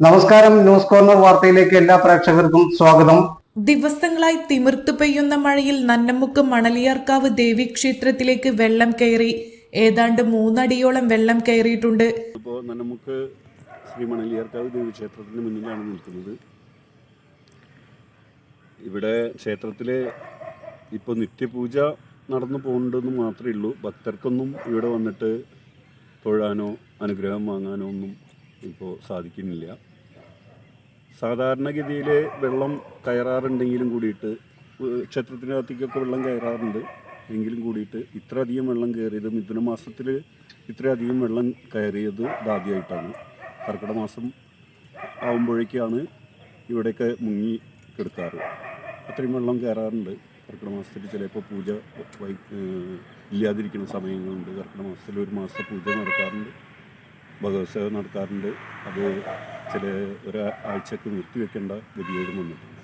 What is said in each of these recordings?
നമസ്കാരം news corner വാർത്തയിലേക്ക് എല്ലാ പ്രേക്ഷകർക്കും സ്വാഗതം. ദിവസങ്ങളായി തിമിർത്തു പെയ്യുന്ന മഴയിൽ നന്നമുക്ക് മണലിയാർക്കാവ് ദേവീക്ഷേത്രത്തിലേക്ക് വെള്ളം കയറി. ഏതാണ്ട് മൂന്നടിയോളം വെള്ളം കയറിയിട്ടുണ്ട്. ഇപ്പോൾ നന്നമുക്ക് ശ്രീ മണലിയാർക്കാവ് ദേവീക്ഷേത്രത്തിന് മുന്നിലാണ് നിൽക്കുന്നത്. ഇവിടെ ക്ഷേത്രത്തിൽ ഇപ്പോൾ നിത്യപൂജ നടന്നു പോകേണ്ടതെന്ന് മാത്രമേ ഉള്ളൂ. ഭക്തർക്കൊന്നും ഇവിടെ വന്നിട്ട് തൊഴാനോ അനുഗ്രഹം വാങ്ങാനോ ഒന്നും ഇപ്പോൾ സാധിക്കുന്നില്ല. സാധാരണഗതിയിൽ വെള്ളം കയറാറുണ്ടെങ്കിലും കൂടിയിട്ട് ക്ഷേത്രത്തിനകത്തേക്കൊക്കെ വെള്ളം കയറാറുണ്ട്. എങ്കിലും കൂടിയിട്ട് ഇത്രയധികം വെള്ളം കയറിയത് മിഥുന മാസത്തിൽ ഇത്രയധികം വെള്ളം കയറിയത് ഇതാദ്യമായിട്ടാണ്. കർക്കിടക മാസം ആകുമ്പോഴേക്കാണ് ഇവിടെയൊക്കെ മുങ്ങി കിടക്കാറ്. അത്രയും വെള്ളം കയറാറുണ്ട് കർക്കിടക മാസത്തിൽ. ചിലപ്പോൾ പൂജ ഇല്ലാതിരിക്കുന്ന സമയങ്ങളുണ്ട്. കർക്കിടക മാസത്തിൽ ഒരു മാസത്തെ പൂജ നടക്കാറുണ്ട്. ഭഗവത്സേവ നടത്താറുണ്ട്. അത് ചില ഒരാഴ്ചക്ക് നിർത്തിവെക്കേണ്ട ഗതികേടും വന്നിട്ടുണ്ട്.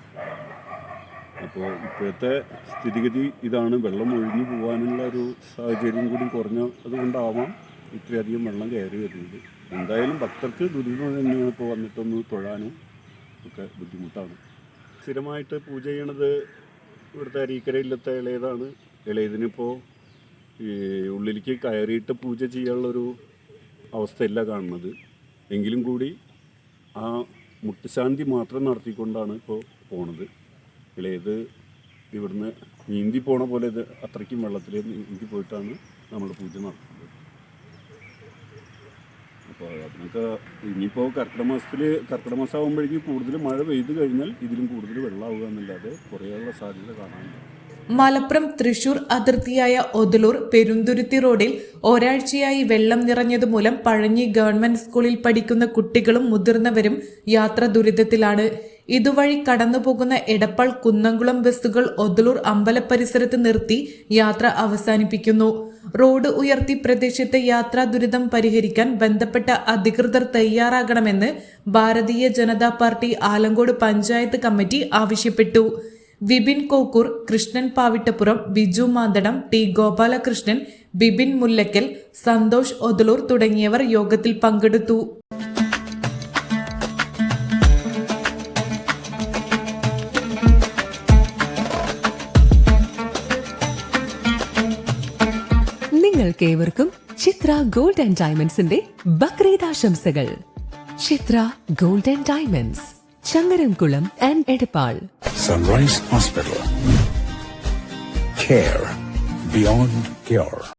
അപ്പോൾ ഇപ്പോഴത്തെ സ്ഥിതിഗതി ഇതാണ്. വെള്ളം ഒഴിഞ്ഞു പോകാനുള്ള ഒരു സാഹചര്യം കൂടി കുറഞ്ഞ അതുകൊണ്ടാവാം ഇത്രയധികം വെള്ളം കയറി വരുന്നത്. എന്തായാലും ഭക്തർക്ക് ദുരിതം തന്നെയാണ് ഇപ്പോൾ വന്നിട്ടൊന്ന് തൊഴാനും ഒക്കെ ബുദ്ധിമുട്ടാണ്. സ്ഥിരമായിട്ട് പൂജ ചെയ്യണത് ഇവിടുത്തെ അരീക്കര ഇല്ലത്തെ ഇളയതാണ്. ഇളയതിനിപ്പോൾ ഈ ഉള്ളിലേക്ക് കയറിയിട്ട് പൂജ ചെയ്യാനുള്ളൊരു അവസ്ഥയല്ല കാണുന്നത്. എങ്കിലും കൂടി ആ മുട്ടുശാന്തി മാത്രം നടത്തിക്കൊണ്ടാണ് ഇപ്പോൾ പോണത്. ഇളയത് ഇവിടുന്ന് നീന്തി പോണ പോലെ ഇത് അത്രയ്ക്കും വെള്ളത്തിൽ നീന്തി പോയിട്ടാണ് നമ്മൾ പൂജ നടത്തുന്നത്. അപ്പോൾ അതിനൊക്കെ ഇനിയിപ്പോൾ കർക്കിടക മാസത്തിൽ കർക്കിടക മാസം ആകുമ്പോഴേക്കും കൂടുതൽ മഴ പെയ്ത് കഴിഞ്ഞാൽ ഇതിലും കൂടുതൽ വെള്ളമാവുക എന്നല്ലാതെ കുറേയുള്ള സാധ്യത കാണാനില്ല. മലപ്പുറം തൃശൂർ അതിർത്തിയായ ഒതലൂർ പെരുന്തുരുത്തി റോഡിൽ ഒരാഴ്ചയായി വെള്ളം നിറഞ്ഞതുമൂലം പഴഞ്ഞി ഗവൺമെന്റ് സ്കൂളിൽ പഠിക്കുന്ന കുട്ടികളും മുതിർന്നവരും യാത്ര ദുരിതത്തിലാണ്. ഇതുവഴി കടന്നുപോകുന്ന എടപ്പാൾ കുന്നംകുളം ബസ്സുകൾ ഒതലൂർ അമ്പല പരിസരത്ത് നിർത്തി യാത്ര അവസാനിപ്പിക്കുന്നു. റോഡ് ഉയർത്തി പ്രദേശത്തെ യാത്രാ ദുരിതം പരിഹരിക്കാൻ ബന്ധപ്പെട്ട അധികൃതർ തയ്യാറാകണമെന്ന് ഭാരതീയ ജനതാ പാർട്ടി ആലങ്കോട് പഞ്ചായത്ത് കമ്മിറ്റി ആവശ്യപ്പെട്ടു. വിപിൻ കോക്കൂർ കൃഷ്ണൻ പാവിട്ടപ്പുറം ബിജു മാന്തടം ടി ഗോപാലകൃഷ്ണൻ ബിബിൻ മുല്ലക്കൽ സന്തോഷ് ഒതലൂർ തുടങ്ങിയവർ യോഗത്തിൽ പങ്കെടുത്തു. നിങ്ങൾക്കേവർക്കും ചിത്ര ഗോൾഡ് ആൻഡ് ഡയമണ്ട്സിന്റെ ബക്രീദ് ആശംസകൾ. Chithra gold and diamonds. Changaramkulam and Edappal Sunrise Hospital. Care beyond cure.